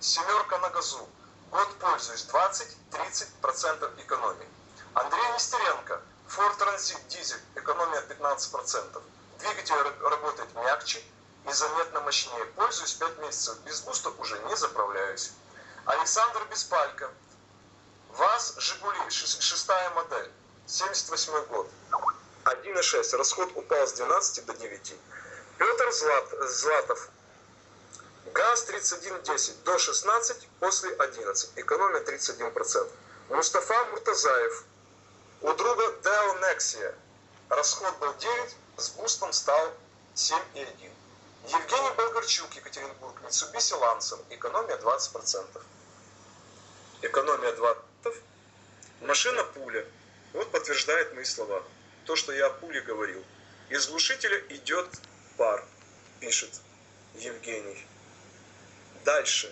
Семерка на газу. Год пользуюсь 20-30% экономии. Андрей Нестеренко. Ford Transit дизель. Экономия 15%. Двигатель ра- работает мягче и заметно мощнее. Пользуюсь 5 месяцев. Без буста уже не заправляюсь. Александр Беспалько. ВАЗ «Жигули», шес- шестая модель, 78 год. 1,6. Расход упал с 12 до 9. Петр Злат, Златов. ГАЗ 3110 до 16, после 11. Экономия 31%. Мустафа Муртазаев. У друга Dell Nexia. Расход был 9, с бустом стал 7,1. Евгений Болгарчук, Екатеринбург, Mitsubishi Lancer. Экономия 20%. Экономия 20%. Машина пуля. Вот подтверждает мои слова. То, что я о пуле говорил. Из глушителя идет пар, пишет Евгений. Дальше.